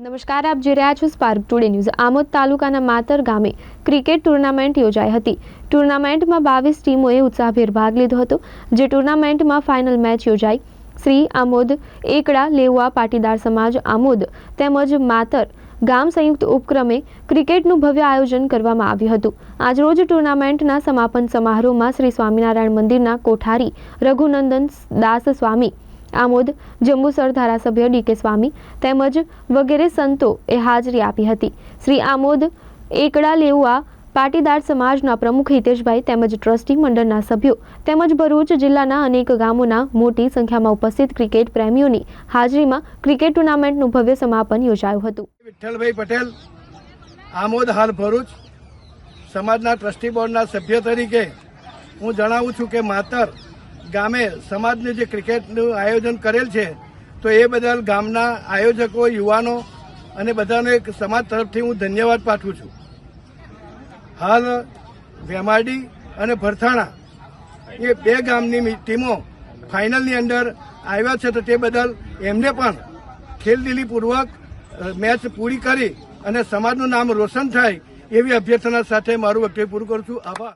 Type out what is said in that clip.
નમસ્કાર, આપ જોઈ રહ્યા છો સ્પાર્ક ટુડે ન્યૂઝ આમોદ તાલુકાના માતર ગામે ક્રિકેટ ટુર્નામેન્ટ યોજાઈ હતી. ટુર્નામેન્ટમાં બાવીસ ટીમોએ ઉત્સાહભેર ભાગ લીધો હતો. જે ટુર્નામેન્ટમાં ફાઇનલ મેચ યોજાઈ. શ્રી આમોદ, એકડા લેવા પાટીદાર સમાજ, આમોદ તેમજ માતર ગામ સંયુક્ત ઉપક્રમે ક્રિકેટનું ભવ્ય આયોજન કરવામાં આવ્યું હતું. આજરોજ ટુર્નામેન્ટના સમાપન સમારોહમાં શ્રી સ્વામિનારાયણ મંદિરના કોઠારી રઘુનંદન દાસ સ્વામી આમોદ જંબુસર ધારાસભ્ય ડીકે સ્વામી તેમજ વગેરે સંતોએ હાજરી આપી હતી. શ્રી આમોદ એકડા લેવા પાટીદાર સમાજના પ્રમુખ હિતેશભાઈ તેમજ ટ્રસ્ટી મંડળના સભ્યો તેમજ ભરૂચ જિલ્લાના અનેક ગામોના મોટી સંખ્યામાં ઉપસ્થિત ક્રિકેટ પ્રેમીઓની હાજરીમાં ક્રિકેટ ટુર્નામેન્ટનું ભવ્ય સમાપન યોજાયું હતું. વિઠ્ઠલભાઈ પટેલ, આમોદ હાલ ભરૂચ, સમાજના ટ્રસ્ટી બોર્ડના સભ્ય તરીકે હું જણાવું છું કે માતર ગામે સમાજને જે ક્રિકેટનું આયોજન કરેલ છે, તો એ બદલ ગામના આયોજકો, યુવાનો અને બધાનો એક સમાજ તરફથી હું ધન્યવાદ પાઠવું છું. હાલ વેમાડી અને ભરથાણા એ બે ગામની ટીમો ફાઇનલની અંદર આવ્યા છે, તો તે બદલ એમને પણ ખેલદિલીપૂર્વક મેચ પૂરી કરી અને સમાજનું નામ રોશન થાય એવી અભ્યર્થના સાથે મારું વ્યક્તિ પૂરું કરું છું. આભાર.